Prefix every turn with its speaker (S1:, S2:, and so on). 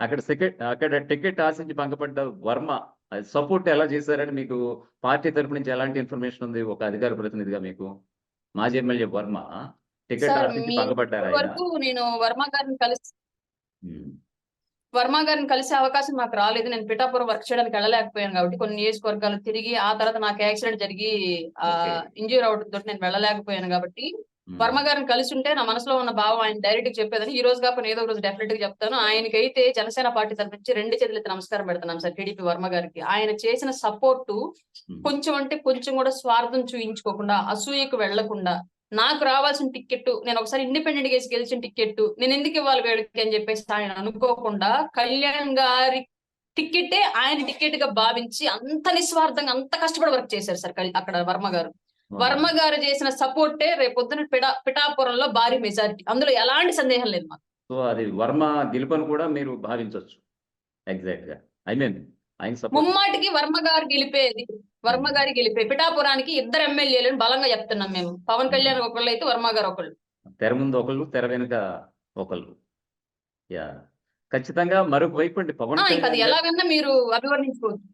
S1: అక్కడ సెకెట్ అక్కడ టికెట్ ఆశించి భంగపడ్డ వర్మ సపోర్ట్ ఎలా చేశారని మీకు పార్టీ తరపు నుంచి ఎలాంటి ఇన్ఫర్మేషన్ ఉంది? ఒక అధికార ప్రతినిధిగా మీకు మాజీ ఎమ్మెల్యే వర్మ టికెట్ ఆశించి
S2: వరకు నేను వర్మ గారిని కలిసి వర్మ గారిని కలిసే అవకాశం నాకు రాలేదు. నేను పిఠాపురం వర్క్ చేయడానికి వెళ్ళలేకపోయాను కాబట్టి కొన్ని నియోజకవర్గాలు తిరిగి ఆ తర్వాత నాకు యాక్సిడెంట్ జరిగి. ఇంజూర్ అవడం తోటి నేను వెళ్ళలేకపోయాను కాబట్టి వర్మ గారిని కలిసి ఉంటే నా మనసులో ఉన్న భావం ఆయన డైరెక్ట్గా చెప్పేదని ఈ రోజు కాకపోతే ఏదో ఒక రోజు డెఫినెట్గా చెప్తాను. ఆయనకైతే జనసేన పార్టీ తరఫు నుంచి రెండు చేతులు ఎత్తి నమస్కారం పెడుతున్నాం సార్ టీడీపీ వర్మ గారికి. ఆయన చేసిన సపోర్ట్ కొంచెం అంటే కొంచెం కూడా స్వార్థం చూయించుకోకుండా అసూయకు వెళ్ళకుండా నాకు రావాల్సిన టికెట్ నేను ఒకసారి ఇండిపెండెంట్గా గెలిచిన టికెట్ నేను ఎందుకు ఇవ్వాలి వీళ్ళకి అని చెప్పేసి ఆయన అనుకోకుండా కళ్యాణ్ గారి టికెటే ఆయన టికెట్గా భావించి అంత నిస్వార్థంగా అంత కష్టపడి వర్క్ చేశారు సార్ అక్కడ వర్మ గారు. వర్మ గారు చేసిన సపోర్టే రేపొద్దున పిఠా పిఠాపురంలో భారీ మెజారిటీ. అందులో ఎలాంటి సందేహం లేదు మాకు.
S1: సో అది వర్మ గెలుపని కూడా మీరు భావించవచ్చు ఎగ్జాక్ట్గా ఐ మీన్ ఆయన
S2: ముమ్మాటికి వర్మ గారు గెలిపేది వర్మ గారి గెలిపే పిఠాపురానికి ఇద్దరు ఎమ్మెల్యేలను బలంగా చెప్తున్నాం మేము. పవన్ కళ్యాణ్ ఒకళ్ళు అయితే వర్మ గారు ఒకళ్ళు.
S1: తెర ముందు ఒకళ్ళు తెర వెనుక ఒకళ్ళు. యా. ఖచ్చితంగా మరొక వైపు అండి పవన్
S2: ఎలాగన్నా మీరు అభివర్ణించుకోవచ్చు.